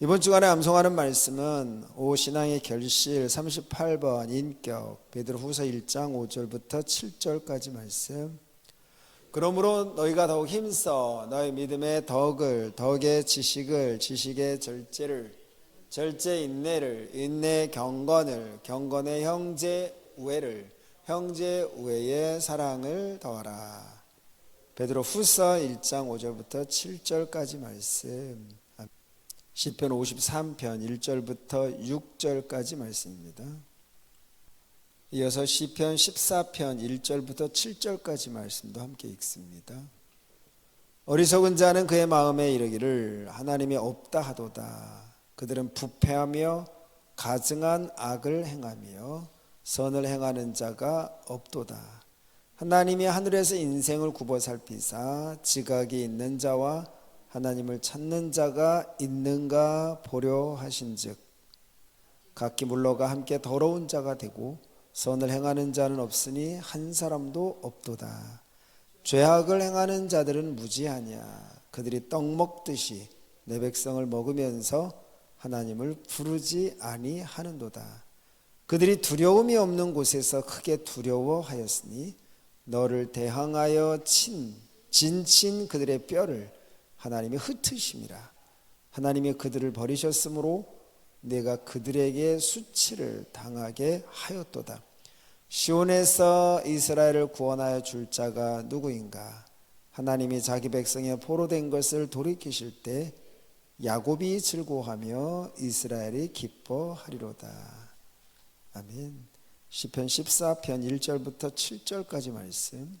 이번 주간에 암송하는 말씀은 오 신앙의 결실 38번 인격 베드로 후서 1장 5절부터 7절까지 말씀. 그러므로 너희가 더욱 힘써 너희 믿음의 덕을 덕의 지식을 지식의 절제를 절제 인내를 인내 경건을 경건의 형제 우애를 형제 우애의 사랑을 더하라. 베드로 후서 1장 5절부터 7절까지 말씀. 시편 53편 1절부터 6절까지 말씀입니다. 이어서 시편 14편 1절부터 7절까지 말씀도 함께 읽습니다. 어리석은 자는 그의 마음에 이르기를 하나님이 없다 하도다. 그들은 부패하며 가증한 악을 행하며 선을 행하는 자가 없도다. 하나님이 하늘에서 인생을 굽어 살피사 지각이 있는 자와 하나님을 찾는 자가 있는가 보려 하신즉 각기 물러가 함께 더러운 자가 되고 선을 행하는 자는 없으니 한 사람도 없도다. 죄악을 행하는 자들은 무지하냐 그들이 떡 먹듯이 내 백성을 먹으면서 하나님을 부르지 아니하는도다. 그들이 두려움이 없는 곳에서 크게 두려워하였으니 너를 대항하여 친 진친 그들의 뼈를 하나님이 흩으심이라. 하나님이 그들을 버리셨으므로 내가 그들에게 수치를 당하게 하였도다. 시온에서 이스라엘을 구원하여 줄 자가 누구인가? 하나님이 자기 백성의 포로된 것을 돌이키실 때 야곱이 즐거워하며 이스라엘이 기뻐하리로다. 아멘. 시편 14편 1절부터 7절까지 말씀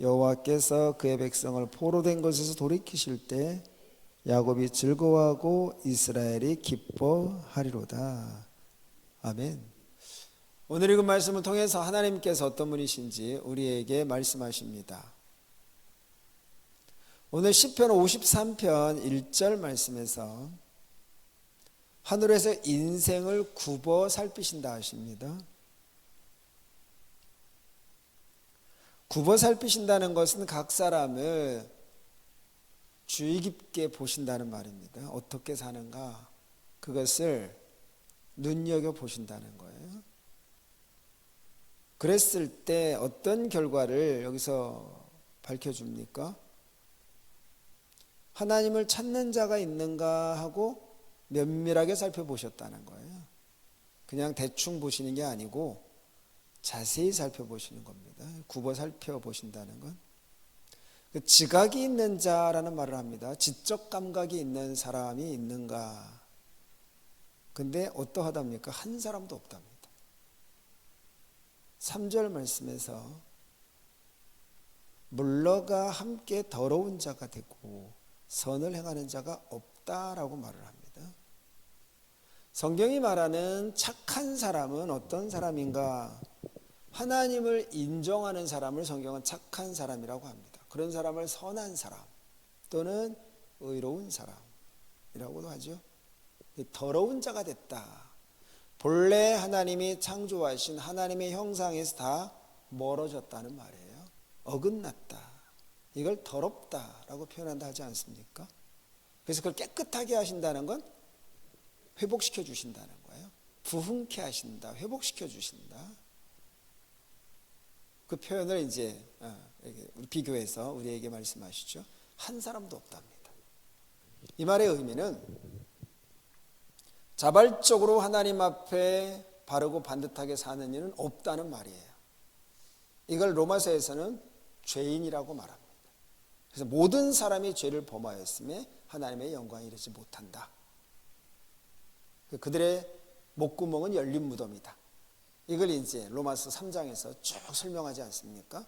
여호와께서 그의 백성을 포로 된 것에서 돌이키실 때 야곱이 즐거워하고 이스라엘이 기뻐하리로다. 아멘. 오늘 읽은 말씀을 통해서 하나님께서 어떤 분이신지 우리에게 말씀하십니다. 오늘 시편 53편 1절 말씀에서 하늘에서 인생을 굽어 살피신다 하십니다. 굽어 살피신다는 것은 각 사람을 주의 깊게 보신다는 말입니다. 어떻게 사는가 그것을 눈여겨 보신다는 거예요. 그랬을 때 어떤 결과를 여기서 밝혀줍니까? 하나님을 찾는 자가 있는가 하고 면밀하게 살펴보셨다는 거예요. 그냥 대충 보시는 게 아니고 자세히 살펴보시는 겁니다. 굽어 살펴보신다는 건. 그 지각이 있는 자라는 말을 합니다. 지적 감각이 있는 사람이 있는가. 근데 어떠하답니까? 한 사람도 없답니다. 3절 말씀에서 물러가 함께 더러운 자가 되고 선을 행하는 자가 없다라고 말을 합니다. 성경이 말하는 착한 사람은 어떤 사람인가? 하나님을 인정하는 사람을 성경은 착한 사람이라고 합니다. 그런 사람을 선한 사람 또는 의로운 사람이라고도 하죠. 더러운 자가 됐다. 본래 하나님이 창조하신 하나님의 형상에서 다 멀어졌다는 말이에요. 어긋났다. 이걸 더럽다라고 표현한다 하지 않습니까? 그래서 그걸 깨끗하게 하신다는 건 회복시켜 주신다는 거예요. 부흥케 하신다. 회복시켜 주신다. 그 표현을 이제 어, 비교해서 우리에게 말씀하시죠. 한 사람도 없답니다. 이 말의 의미는 자발적으로 하나님 앞에 바르고 반듯하게 사는 이는 없다는 말이에요. 이걸 로마서에서는 죄인이라고 말합니다. 그래서 모든 사람이 죄를 범하였음에 하나님의 영광이 이르지 못한다. 그들의 목구멍은 열린 무덤이다. 이걸 이제 로마서 3장에서 쭉 설명하지 않습니까?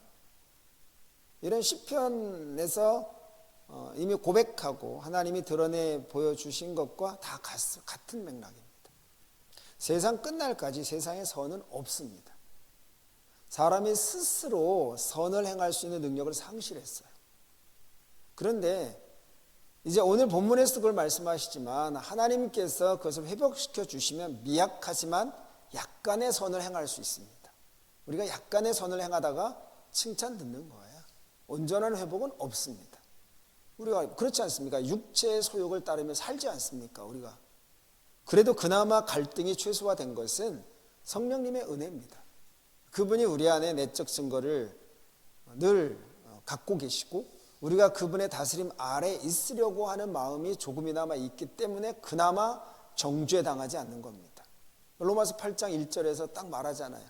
이런 시편에서 어, 이미 고백하고 하나님이 드러내 보여주신 것과 다 같은 맥락입니다. 세상 끝날까지 세상에 선은 없습니다. 사람이 스스로 선을 행할 수 있는 능력을 상실했어요. 그런데 이제 오늘 본문에서 그걸 말씀하시지만 하나님께서 그것을 회복시켜 주시면 미약하지만 약간의 선을 행할 수 있습니다. 우리가 약간의 선을 행하다가 칭찬 듣는 거예요. 온전한 회복은 없습니다. 우리가 그렇지 않습니까? 육체의 소욕을 따르며 살지 않습니까? 우리가. 그래도 그나마 갈등이 최소화된 것은 성령님의 은혜입니다. 그분이 우리 안에 내적 증거를 늘 갖고 계시고 우리가 그분의 다스림 아래 있으려고 하는 마음이 조금이나마 있기 때문에 그나마 정죄당하지 않는 겁니다. 로마서 8장 1절에서 딱 말하잖아요.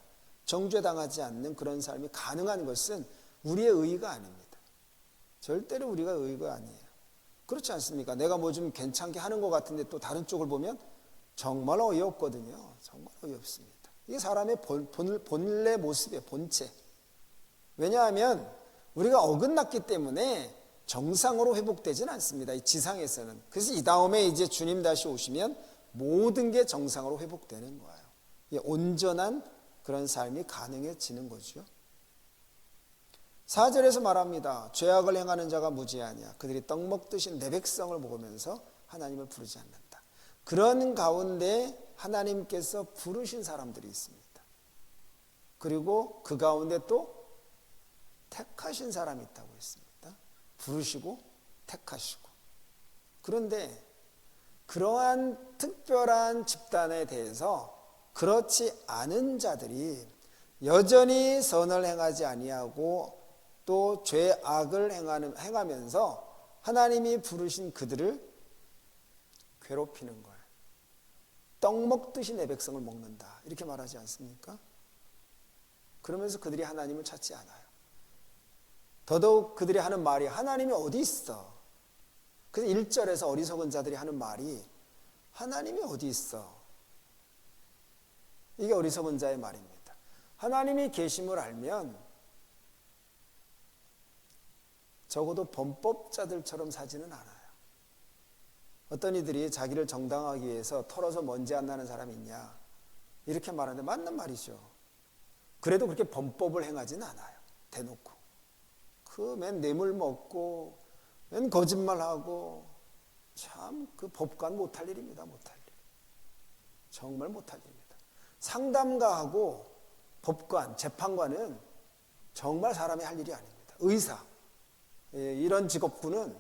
정죄당하지 않는 그런 삶이 가능한 것은 우리의 의가 아닙니다. 절대로 우리가 의가 아니에요. 그렇지 않습니까? 내가 뭐 좀 괜찮게 하는 것 같은데 또 다른 쪽을 보면 정말 어이없거든요. 정말 어이없습니다. 이게 사람의 본, 본, 본래 모습이에요. 본체. 왜냐하면 우리가 어긋났기 때문에 정상으로 회복되지는 않습니다. 이 지상에서는. 그래서 이 다음에 이제 주님 다시 오시면 모든 게 정상으로 회복되는 거예요. 온전한 그런 삶이 가능해지는 거죠. 4절에서 말합니다. 죄악을 행하는 자가 무지하냐. 그들이 떡 먹듯이 내 백성을 먹으면서 하나님을 부르지 않는다. 그런 가운데 하나님께서 부르신 사람들이 있습니다. 그리고 그 가운데 또 택하신 사람이 있다고 했습니다. 부르시고 택하시고. 그런데 그러한 특별한 집단에 대해서 그렇지 않은 자들이 여전히 선을 행하지 아니하고 또 죄악을 행하는, 행하면서 하나님이 부르신 그들을 괴롭히는 거예요. 떡 먹듯이 내 백성을 먹는다. 이렇게 말하지 않습니까? 그러면서 그들이 하나님을 찾지 않아요. 더더욱 그들이 하는 말이 하나님이 어디 있어? 그래서 1절에서 어리석은 자들이 하는 말이 하나님이 어디 있어? 이게 어리석은 자의 말입니다. 하나님이 계심을 알면 적어도 범법자들처럼 사지는 않아요. 어떤 이들이 자기를 정당하기 위해서 털어서 먼지 안 나는 사람이 있냐? 이렇게 말하는데 맞는 말이죠. 그래도 그렇게 범법을 행하지는 않아요. 대놓고. 그 맨 뇌물 먹고, 맨 거짓말하고, 참 그 법관 못할 일입니다. 못할 일. 정말 못할 일입니다. 상담가하고 법관, 재판관은 정말 사람이 할 일이 아닙니다. 의사. 예, 이런 직업군은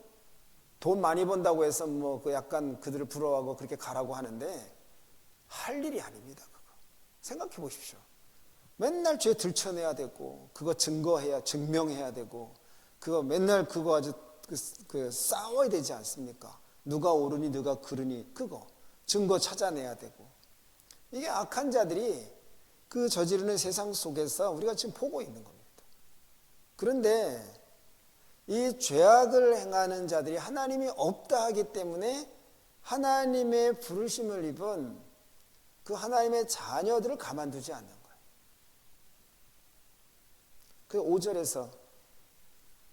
돈 많이 번다고 해서 뭐 그 약간 그들을 부러워하고 그렇게 가라고 하는데 할 일이 아닙니다. 그거. 생각해 보십시오. 맨날 죄 들춰내야 되고 그거 증거해야 증명해야 되고 그거 맨날 그거 아주 그, 그 싸워야 되지 않습니까? 누가 옳으니 누가 그르니 그거 증거 찾아내야 되고 이게 악한 자들이 그 저지르는 세상 속에서 우리가 지금 보고 있는 겁니다. 그런데 이 죄악을 행하는 자들이 하나님이 없다 하기 때문에 하나님의 부르심을 입은 그 하나님의 자녀들을 가만두지 않는 거예요. 그 5절에서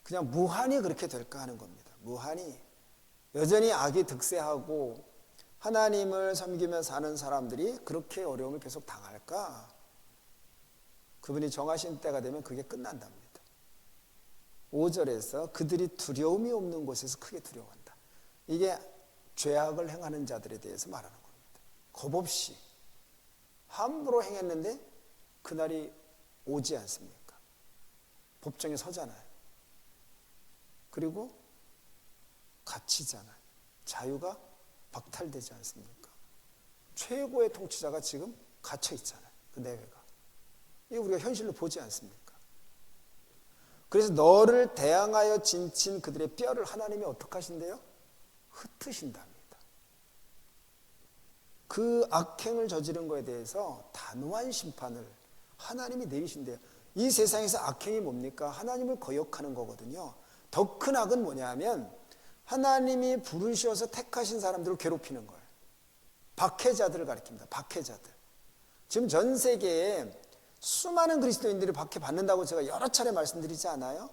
그냥 무한히 그렇게 될까 하는 겁니다. 무한히. 여전히 악이 득세하고 하나님을 섬기며 사는 사람들이 그렇게 어려움을 계속 당할까? 그분이 정하신 때가 되면 그게 끝난답니다. 5절에서 그들이 두려움이 없는 곳에서 크게 두려워한다. 이게 죄악을 행하는 자들에 대해서 말하는 겁니다. 겁 없이 함부로 행했는데 그날이 오지 않습니까? 법정에 서잖아요. 그리고 갇히잖아요. 자유가 박탈되지 않습니까? 최고의 통치자가 지금 갇혀 있잖아요. 그 내외가. 이 우리가 현실로 보지 않습니까? 그래서 너를 대항하여 진친 그들의 뼈를 하나님이 어떻게 하신대요? 흩으신답니다. 그 악행을 저지른 거에 대해서 단호한 심판을 하나님이 내리신대요. 이 세상에서 악행이 뭡니까? 하나님을 거역하는 거거든요. 더 큰 악은 뭐냐면 하나님이 부르셔서 택하신 사람들을 괴롭히는 거예요. 박해자들을 가리킵니다. 박해자들. 지금 전 세계에 수많은 그리스도인들이 박해 받는다고 제가 여러 차례 말씀드리지 않아요?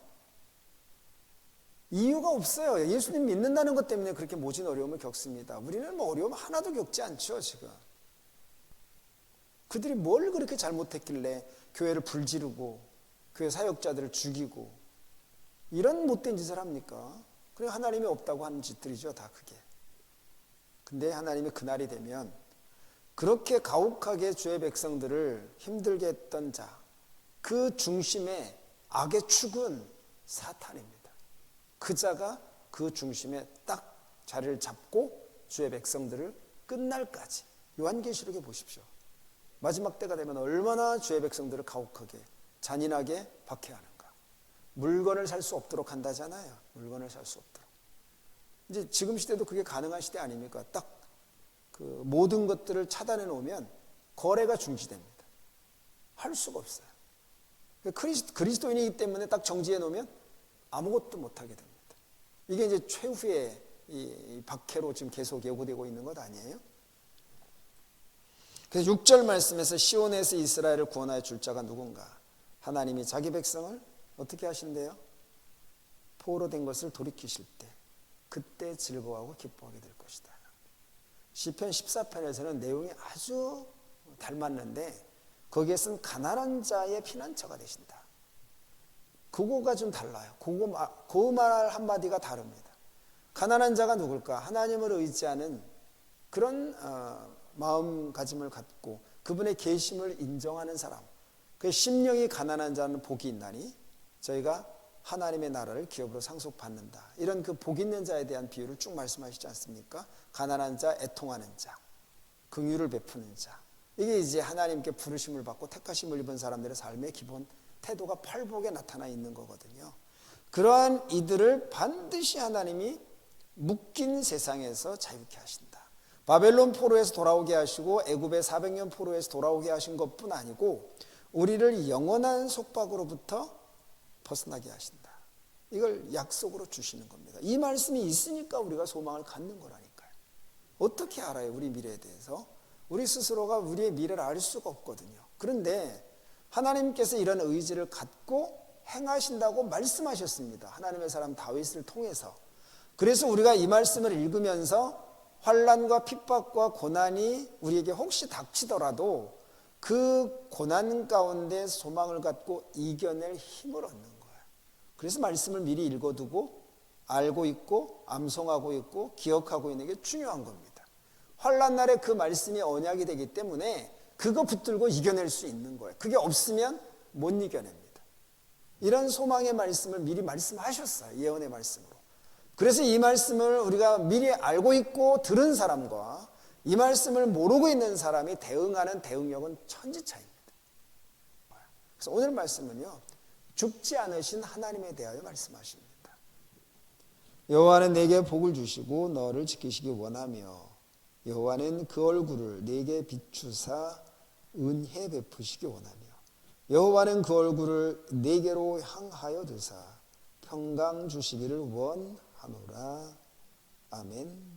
이유가 없어요. 예수님 믿는다는 것 때문에 그렇게 모진 어려움을 겪습니다. 우리는 뭐 어려움 하나도 겪지 않죠, 지금. 그들이 뭘 그렇게 잘못했길래 교회를 불지르고 교회 사역자들을 죽이고 이런 못된 짓을 합니까? 그래 하나님이 없다고 하는 짓들이죠, 다 그게. 근데 하나님이 그날이 되면 그렇게 가혹하게 주의 백성들을 힘들게 했던 자, 그 중심에 악의 축은 사탄입니다. 그 자가 그 중심에 딱 자리를 잡고 주의 백성들을 끝날까지 요한계시록에 보십시오. 마지막 때가 되면 얼마나 주의 백성들을 가혹하게 잔인하게 박해하는가. 물건을 살 수 없도록 한다잖아요. 물건을 살 수 없도록. 이제 지금 시대도 그게 가능한 시대 아닙니까? 딱 그 모든 것들을 차단해 놓으면 거래가 중지됩니다. 할 수가 없어요. 그리스도인이기 때문에 딱 정지해 놓으면 아무것도 못하게 됩니다. 이게 이제 최후의 이 박해로 지금 계속 예고되고 있는 것 아니에요? 그래서 6절 말씀에서 시온에서 이스라엘을 구원하여 줄 자가 누군가? 하나님이 자기 백성을 어떻게 하신대요? 포로 된 것을 돌이키실 때 그때 즐거워하고 기뻐하게 될 것이다. 시편 14편에서는 내용이 아주 닮았는데 거기에 쓴 가난한 자의 피난처가 되신다. 그거가 좀 달라요. 그거 그말 한마디가 다릅니다. 가난한 자가 누굴까? 하나님을 의지하는 그런 어, 마음가짐을 갖고 그분의 계심을 인정하는 사람. 그 심령이 가난한 자는 복이 있나니 저희가 하나님의 나라를 기업으로 상속받는다. 이런 그 복 있는 자에 대한 비유를 쭉 말씀하시지 않습니까? 가난한 자, 애통하는 자, 긍휼을 베푸는 자. 이게 이제 하나님께 부르심을 받고 택하심을 입은 사람들의 삶의 기본 태도가 팔복에 나타나 있는 거거든요. 그러한 이들을 반드시 하나님이 묶인 세상에서 자유케 하신다. 바벨론 포로에서 돌아오게 하시고 애굽의 400년 포로에서 돌아오게 하신 것뿐 아니고 우리를 영원한 속박으로부터 벗어나게 하신다. 이걸 약속으로 주시는 겁니다. 이 말씀이 있으니까 우리가 소망을 갖는 거라니까요. 어떻게 알아요? 우리 미래에 대해서? 우리 스스로가 우리의 미래를 알 수가 없거든요. 그런데 하나님께서 이런 의지를 갖고 행하신다고 말씀하셨습니다. 하나님의 사람 다윗을 통해서. 그래서 우리가 이 말씀을 읽으면서 환란과 핍박과 고난이 우리에게 혹시 닥치더라도 그 고난 가운데 소망을 갖고 이겨낼 힘을 얻는. 그래서 말씀을 미리 읽어두고 알고 있고 암송하고 있고 기억하고 있는 게 중요한 겁니다. 환란 날에 그 말씀이 언약이 되기 때문에 그거 붙들고 이겨낼 수 있는 거예요. 그게 없으면 못 이겨냅니다. 이런 소망의 말씀을 미리 말씀하셨어요. 예언의 말씀으로. 그래서 이 말씀을 우리가 미리 알고 있고 들은 사람과 이 말씀을 모르고 있는 사람이 대응하는 대응력은 천지차입니다. 그래서 오늘 말씀은요. 죽지 않으신 하나님에 대하여 말씀하십니다. 여호와는 내게 복을 주시고 너를 지키시기 원하며 여호와는 그 얼굴을 내게 비추사 은혜 베푸시기 원하며 여호와는 그 얼굴을 내게로 향하여 드사 평강 주시기를 원하노라 아멘.